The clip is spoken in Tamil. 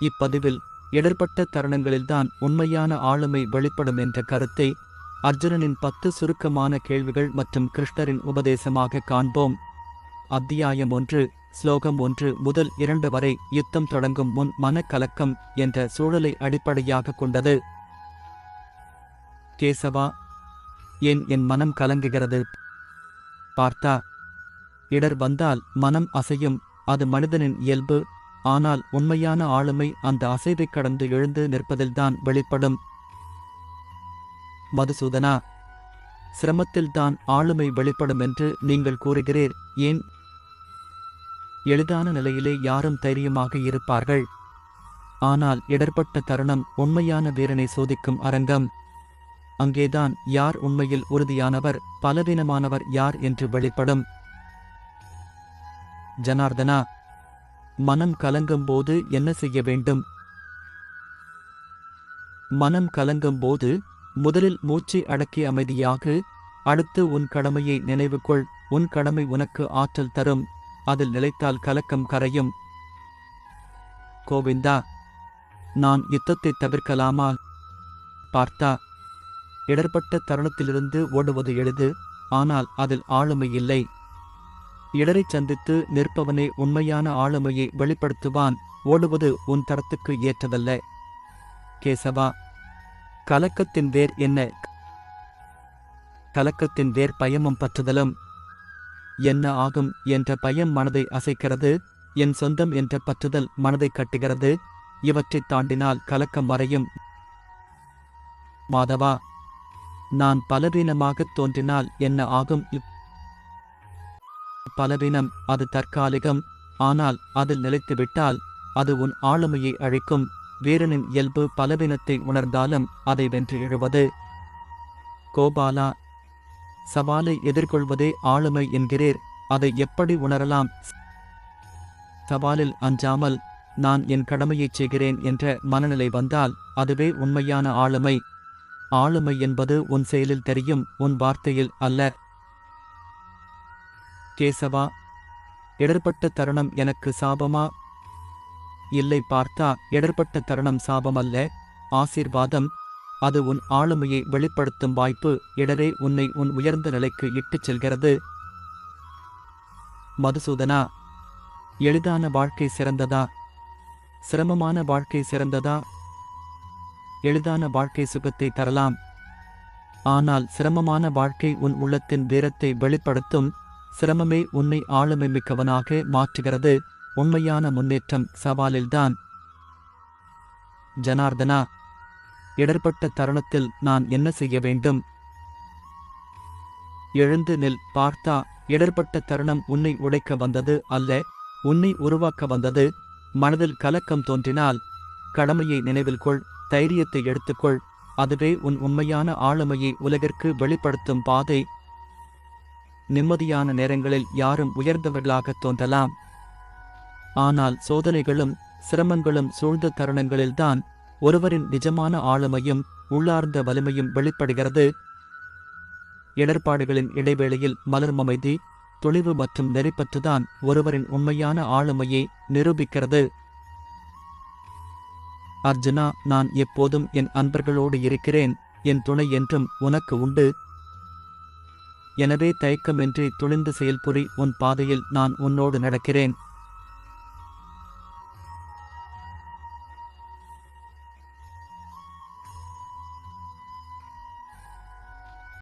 இப்பதிவில் இடர்பட்ட தருணங்களில்தான் உண்மையான ஆளுமை வெளிப்படும் என்ற கருத்தை அர்ஜுனனின் பத்து சுருக்கமான கேள்விகள் மற்றும் கிருஷ்ணரின் உபதேசமாக காண்போம். அத்தியாயம் ஒன்று ஸ்லோகம் ஒன்று முதல் இரண்டு வரை யுத்தம் தொடங்கும் முன் மனக்கலக்கம் என்ற சூழலை அடிப்படையாக கொண்டது. கேசவா ஏன் என் மனம் கலங்குகிறது? பார்த்தா இடர் வந்தால் மனம் அசையும் அது மனிதனின் இயல்பு ஆனால் உண்மையான ஆளுமை அந்த அசைவைக் கடந்து எழுந்து நிற்பதில்தான் வெளிப்படும். மதுசூதனா சிரமத்தில்தான் ஆளுமை வெளிப்படும் என்று நீங்கள் கூறுகிறீர் ஏன்? எளிதான நிலையிலே யாரும் தைரியமாக இருப்பார்கள். ஆனால் இடர்பட்ட தருணம் உண்மையான வீரனை சோதிக்கும் அரங்கம். அங்கேதான் யார் உண்மையில் உறுதியானவர் பலவீனமானவர் யார் என்று வெளிப்படும். ஜனார்தனா மனம் கலங்கும் போது என்ன செய்ய வேண்டும்? மனம் கலங்கும் போது முதலில் மூச்சை அடக்கி அமைதியாக அடுத்து உன் கடமையை நினைவுகொள். உன் கடமை உனக்கு ஆற்றல் தரும். அதில் நிலைத்தால் கலக்கம் கரையும். கோவிந்தா நான் யுத்தத்தை தவிர்க்கலாமா? பார்த்தா இடர்பட்ட தருணத்திலிருந்து ஓடுவது எளிது ஆனால் அதில் ஆளுமை இல்லை. இடரைச் சந்தித்து நிற்பவனே உண்மையான ஆளுமையை வெளிப்படுத்துவான். ஓடுவது உன் தரத்துக்கு ஏற்றதல்ல. கேசவா கலக்கத்தின் வேர் என்ன? கலக்கத்தின் வேர் பயமும் பற்றுதலும். என்ன ஆகும் என்ற பயம் மனதை அசைக்கிறது. என் சொந்தம் என்ற பற்றுதல் மனதை கட்டுகிறது. இவற்றைத் தாண்டினால் கலக்கம் வரையும் மாதவா நான் பலவீனமாகத் தோன்றினால் என்ன ஆகும் இப்- பலவீனம் அது தற்காலிகம். ஆனால் அதில் நிலைத்துவிட்டால் அது உன் ஆளுமையை அழிக்கும். வீரனின் இயல்பு பலவீனத்தை உணர்ந்தாலும் அதை வென்று எழுவது கோபாலா சவாலை எதிர்கொள்வதே ஆளுமை என்கிறீர். அதை எப்படி உணரலாம்? சவாலில் அஞ்சாமல் நான் என் கடமையைச் செய்கிறேன் என்ற மனநிலை வந்தால் அதுவே உண்மையான ஆளுமை. ஆளுமை என்பது உன் செயலில் தெரியும் உன் வார்த்தையில் அல்ல. கேசவா? இடர்பட்ட தருணம் எனக்கு சாபமா? இல்லை பார்த்தா இடர்பட்ட தருணம் சாபமல்ல. ஆசீர்வாதம் அது உன் ஆளுமையை வெளிப்படுத்தும் வாய்ப்பு இடரே உன்னை உன் உயர்ந்த நிலைக்கு இட்டுச் செல்கிறது. மதுசூதனா எளிதான வாழ்க்கை சிறந்ததா? சிரமமான வாழ்க்கை சிறந்ததா? எளிதான வாழ்க்கை சுகத்தை தரலாம். ஆனால் சிரமமான வாழ்க்கை உன் உள்ளத்தின் வீரத்தை வெளிப்படுத்தும். சிரமமே உன்னை ஆளுமை மிக்கவனாக மாற்றுகிறது. உண்மையான முன்னேற்றம் சவாலில்தான். ஜனார்தனா இடர்பட்ட தருணத்தில் நான் என்ன செய்ய வேண்டும்? எழுந்து நில் பார்த்தா இடர்பட்ட தருணம் உன்னை உடைக்க வந்தது அல்ல உன்னை உருவாக்க வந்தது. மனதில் கலக்கம் தோன்றினால் கடமையை நினைவில் கொள் தைரியத்தை எடுத்துக்கொள் அதுவே உன் உண்மையான ஆளுமையை உலகிற்கு வெளிப்படுத்தும் பாதை. நிம்மதியான நேரங்களில் யாரும் உயர்ந்தவர்களாக தோன்றலாம். ஆனால் சோதனைகளும் சிரமங்களும் சூழ்ந்த தருணங்களில்தான் ஒருவரின் நிஜமான ஆளுமையும் உள்ளார்ந்த வலிமையும் வெளிப்படுகிறது. இடர்பாடுகளின் இடைவேளையில் மலரும் அமைதி தொழிவு மற்றும் நெறிப்பற்றுதான் ஒருவரின் உண்மையான ஆளுமையை நிரூபிக்கிறது. அர்ஜுனா நான் எப்போதும் என் அன்பர்களோடு இருக்கிறேன் என் துணை என்றும் உனக்கு உண்டு. எனவே தயக்கமின்றி துணிந்து செயல்புரி உன் பாதையில் நான் உன்னோடு நடக்கிறேன்.